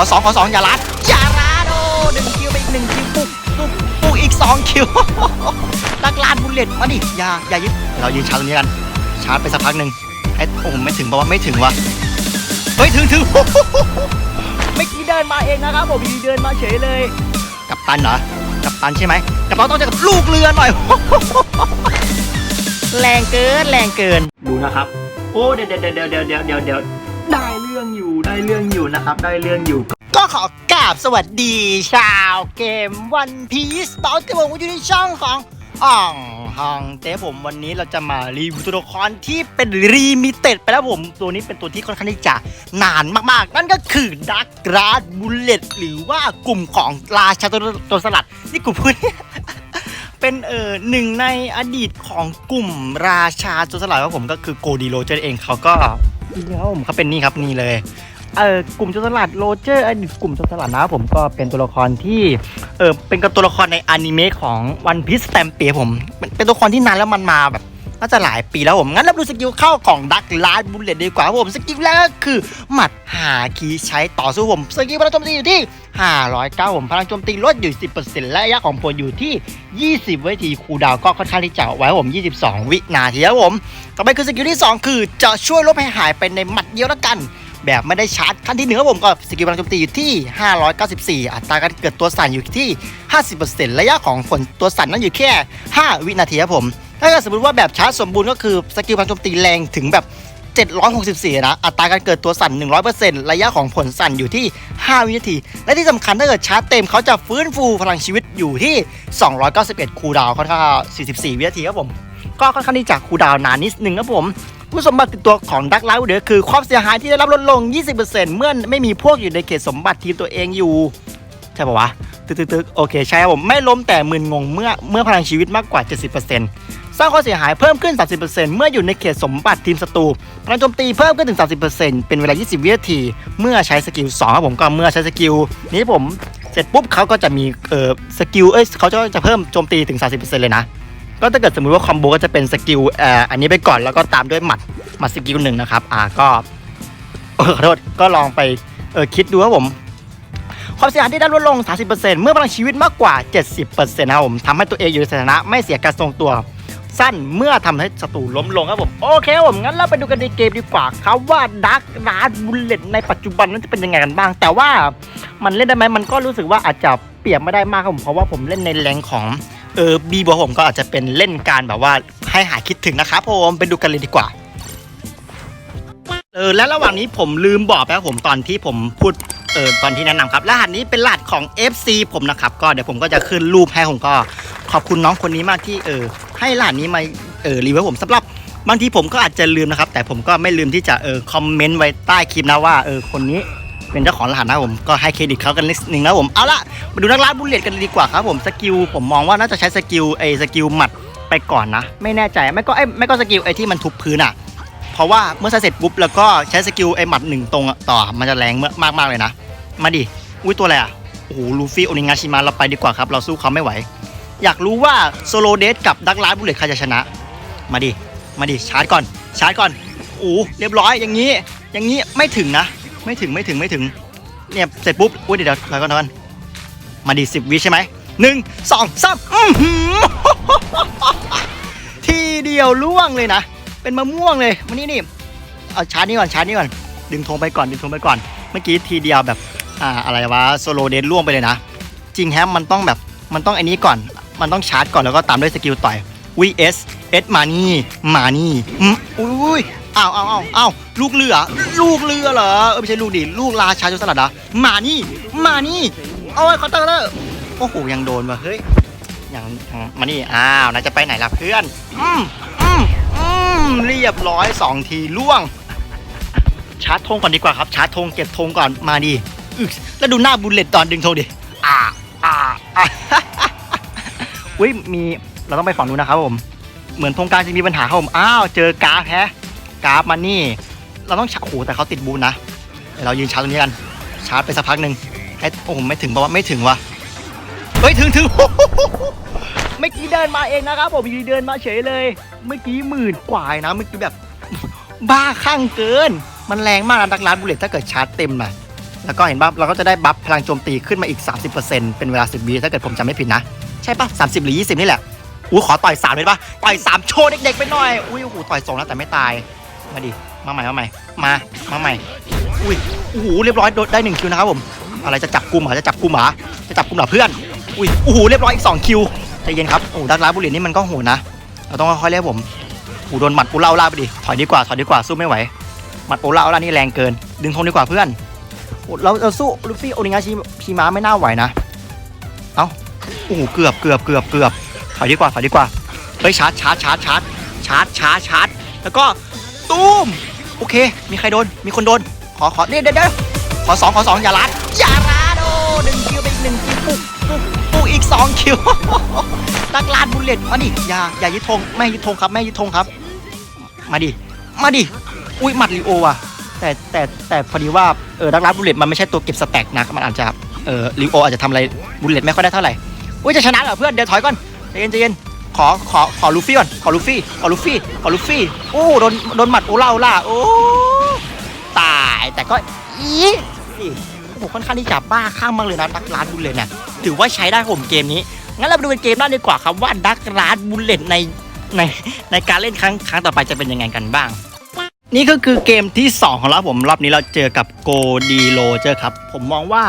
ขอสองขอสองอย่าลัดอย่าลัดโอ้หนึ่งคิวไปอีกหนึ่งคิวปุ๊บปุ๊บปุ๊บอีกสองคิวดักลาดบุลเลตมาดิอย่าอย่ายึดเรายืนชาร์จตรงนี้กัน ชาร์จไปสักพักหนึ่งให้โอ้โหไม่ถึงเพราะว่าไม่ถึงวะเฮ้ยถึงถึงไม่อกี้เดินมาเองนะครับผมอยู่ดีเดินมาเฉยเลย กับตันเหรอกับตันใช่ไหมกับตันต้องเจอกับลูกเรือหน่อยแรงเกินแรงเกินดูนะครับ โอ้เดี๋ยวเดี๋ยวเดี๋ยวเดี๋ยวเดี๋ยวเดี๋ยวเดี๋ยว ได้เรื่องอยู่ได้เรื่องอยู่นะครับ ได้เรื่องอยู่ ก็ขอกราบสวัสดีชาวเกมวันพีซตอนที่ผมอยู่ในช่องของอ่องฮองเต้ผมวันนี้เราจะมารีวิวตัวละครที่เป็นรีมิเต็ดไปแล้วผมตัวนี้เป็นตัวที่ค่อนข้างที่จะนานมากๆ นั่นก็คือดักราดบุลเลตหรือว่ากลุ่มของราชาตัวตัวสลัดนี่กลุ่มพูดเป็นเอ่อหนึ่งในอดีตของกลุ่มราชาโจสลัดครับผมก็คือโกดีโรเจอร์เองเขาก็ นี่ครับผมเขาเป็นนี่ครับนี่เลยเออกลุ่มโจรสลัดโรเจอร์อดีตกลุ่มโจรสลัดนะครับผมก็เป็นตัวละครที่เออเป็นกับตัวละครในอนิเมะของวันพีซแตมเปียผม เป็นตัวละครที่นานแล้วมันมาแบบ น่าจะหลายปีแล้วผมงั้นเราดูสกิลเข้าของดักลาดบุลเลตดีกว่าผมสกิลแรกคือ หมัดหาคีย์ใช้ต่อสู้ผมสกิลพลังโจมตีอยู่ที่ 509 ผมพลังโจมตีลดอยู่ 10%และระยะของผลอยู่ที่ 20 วินทีคูดาวก็ค่อนข้างที่จะไว้ครับผม 22 วินาทีครับผม ต่อไปคือสกิลที่ 2 คือจะช่วยลบให้หายไปในหมัดเดียวแล้วกันแบบไม่ได้ชาร์จขั้นที่หนึ่งครับผมก็สกิลพลังโจมตีอยู่ที่ 594 อัตราการเกิดตัวสั่นอยู่ที่ 50%ระยะของผลตัวสั่นนั้นอยู่แค่ 5 วินาทีครับผม ถ้าเกิดสมมติว่าแบบชาร์จสมบูรณ์ก็คือสกิลพลังโจมตีแรงถึงแบบ 764 นะ อัตราการเกิดตัวสั่น 100%ระยะของผลสั่นอยู่ที่ 5 วินาที และที่สำคัญถ้าเกิดชาร์จเต็มเขาจะฟื้นฟูพลังชีวิตอยู่ที่ 291 คูลดาวน์ค่อนข้าง44 วินาทีครับผม ก็ค่อนข้างที่จะคูลดาวน์นานนิดนึงครับผมผู้สมบัติติดตัวของดักไลท์เดอคือความเสียหายที่ได้รับลดลง 20%เมื่อไม่มีพวกอยู่ในเขตสมบัติทีมตัวเองอยู่ ใช่ปะวะ ตึกตึกตึกโอเค ใช่ครับผม ไม่ล้มแต่มึนงงเมื่อเมื่อพลังชีวิตมากกว่า 70% สร้างความเสียหายเพิ่มขึ้น 30%เมื่ออยู่ในเขตสมบัติทีมศัตรูพลังโจมตีเพิ่มขึ้นถึง 30%เป็นเวลา 20 วินาที เมื่อใช้สกิล2ครับผมก็เมื่อใช้สกิลนี้ผมเสร็จปุ๊บเขาก็จะมีเอ่อสกิลเอ้ยเขาจะจะเพิ่มโจมตีถึง 30%เลยนะก็ถ้าเกิดสมมติว่าคอมโบก็จะเป็นสกิลเอ่ออันนี้ไปก่อนแล้วก็ตามด้วยหมัดหมัดสกิลหนึ่งนะครับอ่าก็เออขอโทษก็ลองไปเออคิดดูครับผมความเสียหายที่ได้ลดลง 30%เมื่อพลังชีวิตมากกว่า 70%นะครับผมทำให้ตัวเองอยู่ในสถานะไม่เสียการทรงตัว สั้นเมื่อทำให้ศัตรูล้มลงครับผม โอเคครับผมงั้นเราไปดูกันในเกมดีกว่าครับว่าดักราดบุลเลตในปัจจุบันนั้นจะเป็นยังไงกันบ้าง แต่ว่ามันเล่นได้ไหมมันก็รู้สึกว่าอาจจะเปรียบไม่ได้มากครับผมเพราะว่าผมเล่นในแรงของเออบีบอผมก็อาจจะเป็นเล่นการแบบว่าให้หายคิดถึงนะครับผมไปดูกันเลยดีกว่าเออและระหว่างนี้ผมลืมบอกไปครับผมตอนที่ผมพูดเออตอนที่แนะนำครับรหัสนี้เป็นรหัสของ FC ผมนะครับ ก็เดี๋ยวผมก็จะขึ้นรูปให้ผมก็ขอบคุณน้องคนนี้มากที่เออ ให้รหัสนี้มาเออรีวิวผมสำหรับบางทีผมก็อาจจะลืมนะครับ แต่ผมก็ไม่ลืมที่จะเออคอมเมนต์ไว้ใต้คลิปนะว่าเออคนนี้เป็นเจ้าของรหัสนะผมก็ให้เครดิตเขากันนิดนึงนะผมเอาละมาดูนักล่าบุลเลตกันดีกว่าครับผมสกิลผมมองว่าน่าจะใช้สกิลไอสกิลหมัดไปก่อนนะ ไม่แน่ใจไม่ก็ไอไม่ก็สกิลไอที่มันทุบพื้นอะ เพราะว่าเมื่อใช้เสร็จปุ๊บแล้วก็ใช้สกิลไอหมัดหนึ่งตรงต่อมันจะแรงมากมากๆเลยนะ มาดิอุ้ยตัวอะไรอะโอ้โหลูฟี่โอนิงาชิมะเราไปดีกว่าครับ เราสู้เขาไม่ไหว อยากรู้ว่าโซโลเดสกับดักไลท์บุลเลตใครจะชนะ มาดิ มาดิ ชาร์จก่อน ชาร์จก่อนโอ้เรียบร้อยอย่างนี้ อย่างนี้ไม่ถึงนะ ไม่ถึงไม่ถึงไม่ถึง เนี่ยเสร็จปุ๊บอุ้ยเดี๋ยวเดี๋ยวถอยก่อนถอยก่อนมาดิสิบวิใช่ไหมหนึ่งสองสามทีเดียวล่วงเลยนะ เป็นมะม่วงเลยวันนี้นี่เอาชาร์จนี่ก่อนชาร์จนี่ก่อนดึงธงไปก่อนดึงธงไปก่อน เมื่อกี้ทีเดียวแบบอ่าอะไรวะโซโลเดนล่วงไปเลยนะ จริงแฮมมันต้องแบบมันต้องไอันนี้ก่อน มันต้องชาร์จก่อนแล้วก็ตามด้วยสกิลต่อยวีเอสเอสมานี่มานี่อุ้ยอ้าวอ้าวอ้าวอ้าวลูกเรือ ลูกเรือเหรอเออไม่ใช่ลูกดิลูกราชาโจรสลัดเหรอมานี่มานี่โอ้ยคอเตอร์เลยโอ้โหยังโดนว่ะเฮ้ยยังมานี่อ้าวนายจะไปไหนล่ะเพื่อนอืมอืมอืมเรียบร้อยสองทีล่วง ชาร์จธงก่อนดีกว่าครับ ชาร์จธงเก็บธงก่อนมาดิอึแล้วดูหน้าบุลเลตตอนดึงธงดิอ่าอ่าอ่า อุ้ยมีเราต้องไปฝั่งนู้นนะครับผม เหมือนธงกลางจะมีปัญหาครับผมอ้าวเจอกราฟแฮะกราฟมานี่ เราต้องชาร์จโอ้โหแต่เขาติดบูนนะเดี๋ยวเรายืนชาร์จตรงนี้กัน ชาร์จไปสักพักหนึ่งให้โอ้ไม่ถึงเพราะว่าไม่ถึงวะเฮ้ยถึงถึงเมื่อกี้เดินมาเองนะครับผมอยู่ดีเดินมาเฉยเลย เมื่อกี้หมื่นกว่านะเมื่อกี้แบบ บ้าข้างเกิน มันแรงมากนะดักลาดบุลเลตถ้าเกิดชาร์จเต็มนะแล้วก็เห็นบัฟเราก็จะได้บัฟพลังโจมตีขึ้นมาอีก 30%เป็นเวลา 10วิถ้าเกิดผมจำไม่ผิดนะ ใช่ปะ30หรือ20นี่แหละอู้ขอต่อย3เลยปะต่อย3โชว์เด็กๆไปหน่อยอุ้ยโอ้โหต่อยสองแล้วแต่ไม่ตายมาดิมาใหม่มาใหม่มามาใหม่อุ้ยโอ้โหเรียบร้อยโดนได้หนึ่งคิวนะครับผมอะไรจะจับกลุ่มเหรอจะจับกลุ่มหรอจะจับกลุ่มเหรอเพื่อนอุ้ยโอ้โหเรียบร้อยอีก2คิวใจเย็นครับโอ้ดักลาบุรีนี่มันก็โหดนะเราต้องค่อยๆเรียกผมโอ้โดนหมัดปูเล่าล่าไปดิถอยดีกว่าถอยดีกว่าสู้ไม่ไหวหมัดปูเล่าล่านี่แรงเกิน ดึงธงดีกว่าเพื่อนเราเราสู้ลูฟี่โอนิงาชิชิมะไม่น่าไหวนะ โอ้โหเกือบเกือบเกือบเกือบถอยดีกว่าถอยดีกว่าเฮ้ยชาร์จชาร์จชาร์จชาร์จชาร์จชาร์จชาร์จแล้วก็ตูมโอเค มีใครโดนมีคนโดน ขอขอเดี๋ยวเดี๋ยวเดี๋ยวขอสองขอสองอย่าลัดอย่าลัดโอ้หนึ่งคิวไปอีกหนึ่งคิวปุ๊บปุ๊บปุ๊บอีกสองคิวตักลาดบุลเลตมาดิอย่าอย่ายึดธงไม่ยึดธงครับไม่ยึดธงครับ มาดิมาดิอุ้ยหมัดลีโอว่ะแต่แต่แต่พอดีว่าเออดักลาดบุลเลตมันไม่ใช่ตัวเก็บสแต็กนะมันอาจจะเออลีโออาจจะทำอะไรบุลเลตไม่ค่อยได้เท่าไหร่ อุ้ยจะชนะเหรอเพื่อนเดี๋ยวถอยก่อนใจเย็นใจเย็นขอขอขอลูฟี่ก่อนขอลูฟี่ขอลูฟี่ขอลูฟี่โอ้โดนโดนหมัดโอล่าโอล่าโอ้ตายแต่ก็อีสิผมค่อนข้างที่จะบ้าข้างมากเลยนะดักร้านบุลเลตเนี่ยถือว่าใช้ได้ผมเกมนี้ งั้นเราไปดูเป็นเกมด้านดีกว่าครับว่าดักร้านบุลเลตในในในการเล่นครั้งครั้งต่อไปจะเป็นยังไงกันบ้าง นี่ก็คือเกมที่ 2 ของเราผมรอบนี้เราเจอกับโกดีโรเจอครับ ผมมองว่า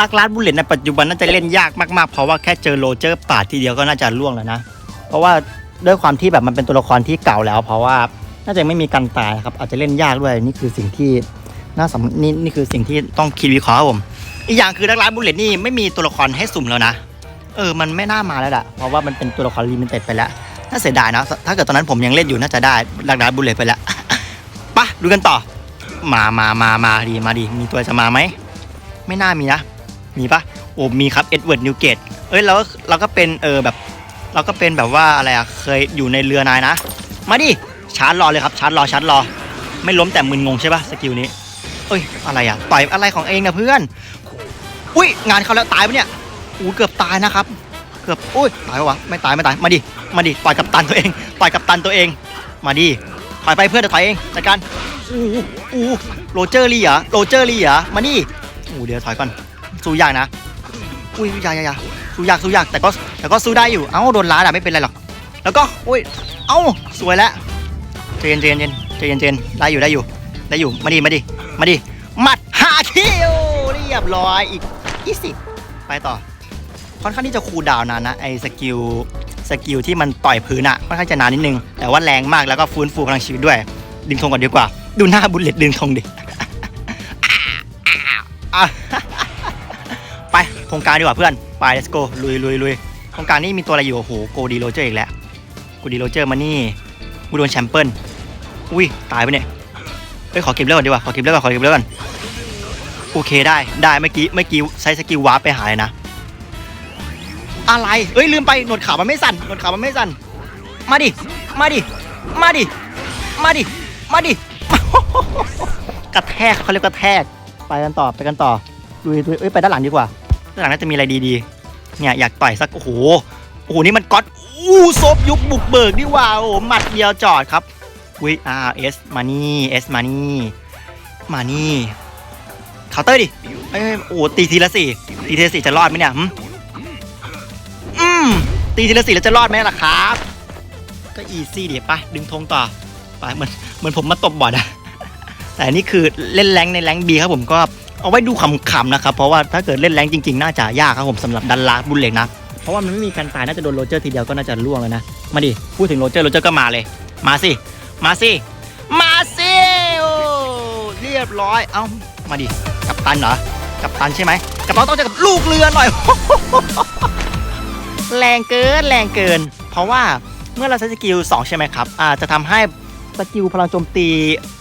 นักลาดบุลเลตในปัจจุบันน่าจะเล่นยากมากๆ เพราะว่าแค่เจอโรเจอร์ปาดทีเดียวก็น่าจะล่วงแล้วนะ เพราะว่าด้วยความที่แบบมันเป็นตัวละครที่เก่าแล้ว เพราะว่าน่าจะไม่มีกันตายครับอาจจะเล่นยากด้วยนี่คือสิ่งที่น่าสำนี่นี่คือสิ่งที่ต้องคิดวิเคราะห์ผมอีกอย่างคือนักลาดบุลเลตนี่ไม่มีตัวละครให้สุ่มแล้วนะเออมันไม่น่ามาแล้วล่ะเพราะว่ามันเป็นตัวละครลิมิเต็ดไปแล้วน่าเสียดายนะถ้าเกิดตอนนั้นผมยังเล่นอยู่น่าจะได้นักลาบุลเลตไปแล้วปะดูกันต่อ มามามามาดีมาดีมีตัวจะมาไหม ไม่น่ามีนะ มีปะโอ้มีครับเอ็ดเวิร์ดนิวเกตเอ้ยเราก็เราก็เป็นเออแบบ เราก็เป็นแบบว่าอะไรอะเคยอยู่ในเรือนายนะ มาดิชาร์จรอเลยครับชาร์จรอชาร์จรอ ไม่ล้มแต่มึนงงใช่ปะสกิลนี้ เอ้ยอะไรอะต่อยอะไรของเองนะเพื่อน อุ้ยงานเขาแล้วตายปะเนี่ยอู้เกือบตายนะครับ เกือบอุ้ยตายวะไม่ตายไม่ตายมาดิมาดิต่อยกับตันตัวเองต่อยกับตันตัวเอง มาดิถอยไปเพื่อนเดี๋ยวถอยเองจัดการอู้อู้โรเจอร์ลี่เหรอโรเจอร์ลี่เหรอมานี่ อู้เดี๋ยวถอยก่อนสู้ยากนะอุ้ยยาอยาอยาสู้ยากสู้ยากแต่ก็แต่ก็สู้ได้อยู่เอ้าโดนล้าอะไม่เป็นไรหรอกแล้วก็อุ้ยเอ้าสวยแล้วใจเย็นใจเย็นใจเย็นใจเย็นได้อยู่ได้อยู่ได้อยู่มาดิมาดิมาดิหมัดหาคิวเรียบร้อยอีกยี่สิบไปต่อค่อนข้างที่จะคูลดาวน์นานนะไอ้สกิลสกิลที่มันต่อยพื้นอะค่อนข้างจะนานนิดนึง แต่ว่าแรงมากแล้วก็ฟื้นฟูพลังชีวิตด้วย ดึงธงก่อนดีกว่า ดูหน้าบุลเลตดึงธงดิ อะ ไปโครงการดีกว่าเพื่อน ไป let's go ลุยลุยลุยโครงการนี้มีตัวอะไรอยู่ โอ้โห โกดีโรเจอร์อีกแล้ว โกดีโรเจอร์มานี่กูโดนแชมเปิลอุ้ย ตายไปเนี่ย เฮ้ย ขอเก็บเลือดก่อนดีกว่า ขอเก็บเลือดก่อน ขอเก็บเลือดก่อน โอเคได้ ได้ เมื่อกี้ เมื่อกี้ใช้สกิลวาร์ปไปหายนะ อะไร เอ้ย ลืมไป หนวดขาวมันไม่สั่น หนวดขาวมันไม่สั่น มาดิ มาดิ มาดิ มาดิ มาดิ กระแทกเขาเรียกกระแทก ไปกันต่อไปกันต่อดูดูเอ้ยไปด้านหลังดีกว่าด้านหลังน่าจะมีอะไรดีๆ เนี่ยอยากต่อยสักโอ้โหโอ้โหนี่มันก๊อตอู้ซบยุคบุกเบิกนี่ว่าโอ้โหมัดเดียวจอดครับวิอาร์เอสมานี่เอสมานี่มานี่เคาน์เตอร์ดิเอ้ยโอ้ตีทีละสี่ตีทีละสี่จะรอดไหมเนี่ยอืมตีทีละสี่แล้วจะรอดไหมล่ะครับ ก็อีซี่ดิไปดึงธงต่อไปเหมือนเหมือนผมมาตบบอดอะ แต่อันนี่คือเล่นแรงในแรงบีครับผมก็เอาไว้ดูขำๆนะครับ เพราะว่าถ้าเกิดเล่นแรงจริงๆ น่าจะยากครับผมสำหรับดันลาบุลเล็กนะ เพราะว่ามันไม่มีการตายน่าจะโดนโรเจอร์ทีเดียวก็น่าจะล่วงเลยนะ มาดิ พูดถึงโรเจอร์โรเจอร์ก็มาเลย มาสิ มาสิ มาสิโอ้เรียบร้อย เอ้า มาดิ กับตันเหรอ กับตันใช่ไหมกับตันต้องเจอกับลูกเรือหน่อย แรงเกิน แรงเกิน เพราะว่าเมื่อเราใช้สกิล2ใช่ไหมครับอ่าจะทำให้ สกิลพลังโจมตี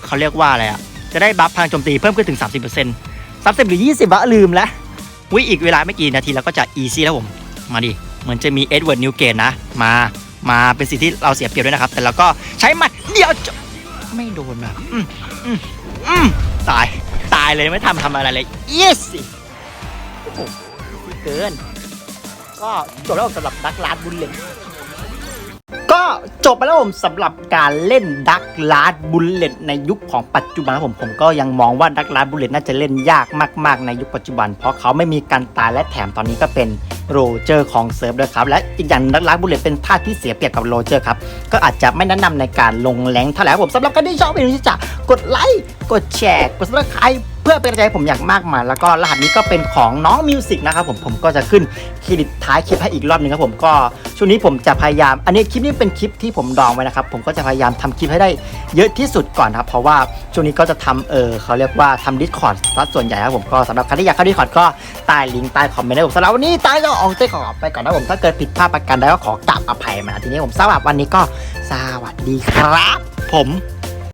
เขาเรียกว่าอะไรอะจะได้บัฟพลังโจมตีเพิ่มขึ้นถึง 30% 30 หรือ 20วะลืมแล้ววิอีกเวลาไม่กี่นาทีแล้วก็จะอีซี่แล้วผม มาดิ เหมือนจะมีเอ็ดเวิร์ดนิวเกตนะ มามาเป็นสิ่งที่เราเสียเปรียบด้วยนะครับ แต่เราก็ใช้มัดเดียวจบไม่โดนแบบอืมอืมอืมตายตายเลยไม่ทำทำอะไรเลย yes โอ้โหเกิน ก็จบแล้วสำหรับดักลาดบุลเลต ก็จบไปแล้วผมสำหรับการเล่นดักลาดบุลเลตในยุคของปัจจุบันผมผมก็ยังมองว่าดักลาดบุลเลตน่าจะเล่นยากมากๆ ในยุคปัจจุบัน เพราะเขาไม่มีการตายและแถมตอนนี้ก็เป็นโรเจอร์ของเซิร์ฟด้วยครับ และอีกอย่างดักลาดบุลเลตเป็นท่าที่เสียเปรียบกับโรเจอร์ครับก็อาจจะไม่แนะนำในการลงแรงเท่าไหร่ครับผมสำหรับการที่ชอบวิดีโอที่จะกดไลค์กดแชร์กดซับสไครต์ พื่อเป็นกำลังใจให้ผมอย่างมากมายแล้วก็รหัสนี้ก็เป็นของน้องมิวสิกนะครับผมผมก็จะขึ้นเครดิตท้ายคลิปให้อีกรอบหนึงครับผมก็ช่วงนี้ผมจะพยายาม อันนี้คลิปนี้เป็นคลิปที่ผมดองไว้นะครับผมก็จะพยายามทำคลิปให้ได้เยอะที่สุดก่อนครับเพราะว่าช่วงนี้ก็จะทำเออเขาเรียกว่าทำดิสคอร์ดซะส่วนใหญ่ครับผมก็สำหรับใครที่อยากเข้าดิสคอร์ดก็ใต้ลิงก์ใต้คอมเมนต์นะผมสำหรับวันนี้ใต้ก็ออกเต้ขอไปก่อนนะผมถ้าเกิดผิดพลาดประการใดก็ขอกราบอภัยมาทีนี้ผมสำหรับวันนี้ก็สวัสดีครับ ผม